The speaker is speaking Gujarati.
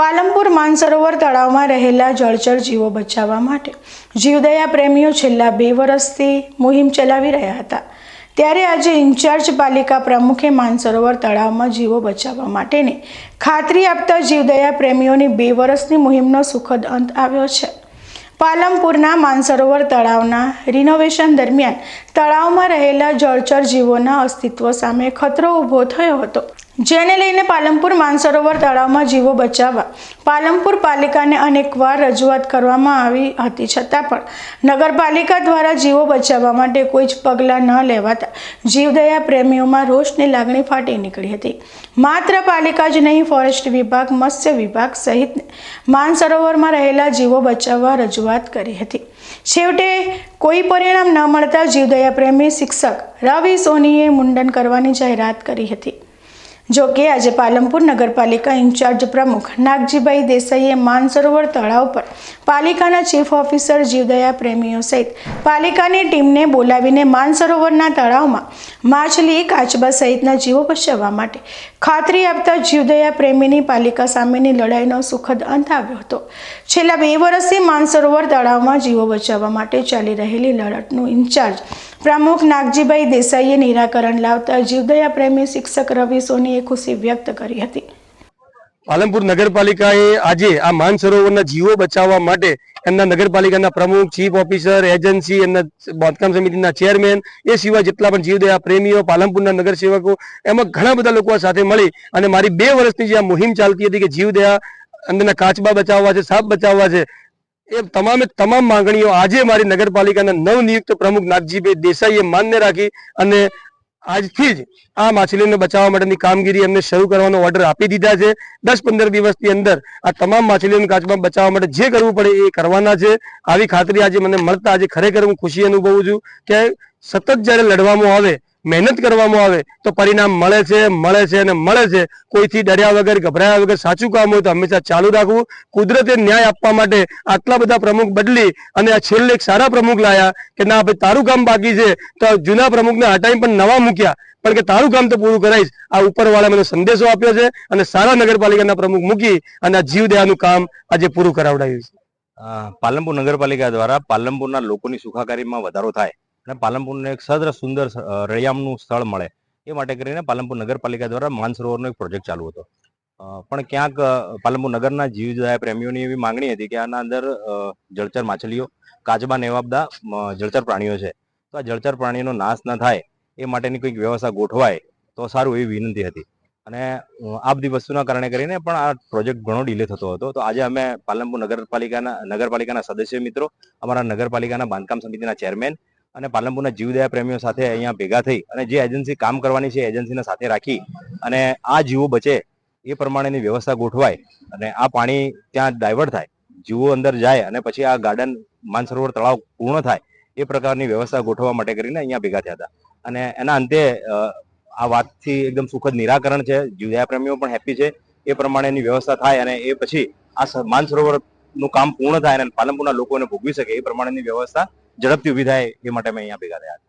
પાલમપુર માનસરોવર તળાવમાં રહેલા જળચર જીવો બચાવવા માટે જીવદયા પ્રેમીઓ છેલ્લા બે વર્ષથી મુહિમ ચલાવી રહ્યા હતા. ત્યારે આજે ઇન્ચાર્જ પાલિકા પ્રમુખે માનસરોવર તળાવમાં જીવો બચાવવા માટેની ખાતરી આપતા જીવદયા પ્રેમીઓની બે વર્ષની મુહિમનો સુખદ અંત આવ્યો છે. પાલમપુરના માનસરોવર તળાવના રિનોવેશન દરમિયાન તળાવમાં રહેલા જળચર જીવોના અસ્તિત્વ સામે ખતરો ઊભો થયો હતો. જેને લઈને પાલમપુર માનસરોવર તળાવમાં જીવો બચાવવા પાલમપુર પાલિકાને અનેકવાર રજૂઆત કરવામાં આવી હતી. છતાં પણ નગરપાલિકા દ્વારા જીવો બચાવવા માટે કોઈ જ પગલાં ન લેવાતા જીવદયા પ્રેમીઓમાં રોષની લાગણી ફાટી નીકળી હતી. માત્ર પાલિકા જ નહીં, ફોરેસ્ટ વિભાગ, મત્સ્ય વિભાગ સહિત માનસરોવરમાં રહેલા જીવો બચાવવા રજૂઆત કરી હતી. છેવટે કોઈ પરિણામ ન મળતા જીવદયા પ્રેમી શિક્ષક રવિ સોનીએ મુંડન કરવાની જાહેરાત કરી હતી. જો કે આજે પાલમપુર નગરપાલિકા ઇન્ચાર્જ પ્રમુખ નાગજીભાઈ દેસાઈએ માનસરોવર તળાવ પર પાલિકાના ચીફ ઓફિસર જીવદયા પ્રેમીઓ સહિત પાલિકાની ટીમને બોલાવીને માનસરોવરના તળાવમાં માછલી, કાચબા સહિતના જીવો બચાવવા માટે ખાતરી આપતા જીવદયા પ્રેમીની પાલિકા સામેની લડાઈનો સુખદ અંત આવ્યો હતો. છેલ્લા બે વર્ષથી માનસરોવર તળાવમાં જીવો બચાવવા માટે ચાલી રહેલી લડતનું ઇન્ચાર્જ પ્રમુખ નાગજીભાઈ દેસાઈએ નિરાકરણ લાવતા જીવદયા પ્રેમી શિક્ષક રવિ સોનીએ ખુશી વ્યક્ત કરી હતી. પાલનપુર નગરપાલિકાએ આજે આ માનસરોવરના જીવો બચાવવા માટે એમના નગરપાલિકાના પ્રમુખ, ચીફ ઓફિસર, એજન્સી, એમના બાંધકામ સમિતિના ચેરમેન, એ સિવાય જેટલા પણ જીવદયા પ્રેમીઓ, પાલનપુરના નગરસેવકો, એમાં ઘણા બધા લોકો સાથે મળી અને મારી બે વર્ષની જે આ મુહિમ ચાલતી હતી કે જીવદયા અંદરના કાચબા બચાવવા છે, સાપ બચાવવા છે એ તમામે તમામ માંગણીઓ આજે મારી નગરપાલિકાના નવનિયુક્ત પ્રમુખ નાગજીભાઈ દેસાઈએ માન્ય રાખી અને આજથી જ આ માછલીને બચાવવા માટેની કામગીરી એમને શરૂ કરવાનો ઓર્ડર આપી દીધા છે. દસ પંદર દિવસની અંદર આ તમામ માછલીઓને કાચમાં બચાવવા માટે જે કરવું પડે એ કરવાના છે. આવી ખાતરી આજે મને મળતા આજે ખરેખર હું ખુશી અનુભવું છું કે સતત જ્યારે લડવામાં આવે મહેનત કરવામાં આવે તો પરિણામ મળે છે મળે છે અને મળે છે. કોઈથી ડર્યા વગર, ગભરાયા વગર સાચું કામ હોય તો હંમેશા ચાલુ રાખવું. કુદરતે ન્યાય આપવા માટે આટલા બધા પ્રમુખ બદલી અને આ છેલ્લે એક સારા પ્રમુખ લાયા કે ના ભાઈ, તારું કામ બાકી છે. તો જૂના પ્રમુખને હટાવી પણ નવા મૂક્યા. પણ કે તારું કામ તો પૂરું કરાઈશ. આ ઉપરવાળા મને સંદેશો આપ્યો છે અને સારા નગરપાલિકાના પ્રમુખ મૂકી અને આ જીવદયાનું કામ આજે પૂરું કરાવડાવ્યું છે. પાલનપુર નગરપાલિકા દ્વારા પાલનપુરના લોકોની સુખાકારીમાં વધારો થાય. અને પાલનપુરને એક સદ્ર સુંદર રળિયામનું સ્થળ મળે. એ માટે કરીને પાલનપુર નગરપાલિકા દ્વારા માનસરોવરનો એક પ્રોજેક્ટ ચાલુ હતો. પણ ક્યાંક પાલનપુર નગરના જીવદયા પ્રેમીઓની એવી માંગણી હતી કે આના અંદર જળચર માછલીઓ, કાચબા નેવાબદા જળચર પ્રાણીઓ છે. તો આ જળચર પ્રાણીઓનો નાશ ન થાય, એ માટેની કોઈક વ્યવસ્થા ગોઠવાય, તો સારું એવી વિનંતી હતી. અને આ બધી વસ્તુના કારણે કરીને પણ આ પ્રોજેક્ટ ઘણો ડીલે થતો હતો. તો આજે અમે પાલનપુર નગરપાલિકાના નગરપાલિકાના સદસ્ય મિત્રો, અમારા નગરપાલિકાના બાંધકામ સમિતિના ચેરમેન અને પાલનપુરના જીવદયા પ્રેમીઓ સાથે અહીંયા ભેગા થઈ અને જે એજન્સી કામ કરવાની છે એજન્સીને સાથે રાખી અને આ જીવો બચે એ પ્રમાણેની વ્યવસ્થા ગોઠવાય અને આ પાણી ત્યાં ડાયવર્ટ થાય, જીવો અંદર જાય અને પછી આ ગાર્ડન માનસરોવર તળાવ પૂર્ણ થાય એ પ્રકારની વ્યવસ્થા ગોઠવવા માટે કરીને અહીંયા ભેગા થયા હતા. અને એના અંતે આ વાતથી એકદમ સુખદ નિરાકરણ છે, જીવદયા પ્રેમીઓ પણ હેપી છે, એ પ્રમાણેની વ્યવસ્થા થાય અને એ પછી આ માનસરોવરનું કામ પૂર્ણ થાય અને પાલનપુરના લોકોને ભોગવી શકે એ પ્રમાણેની વ્યવસ્થા ઝડપથી ઊભી થાય એ માટે અમે અહીંયા ભેગા થયા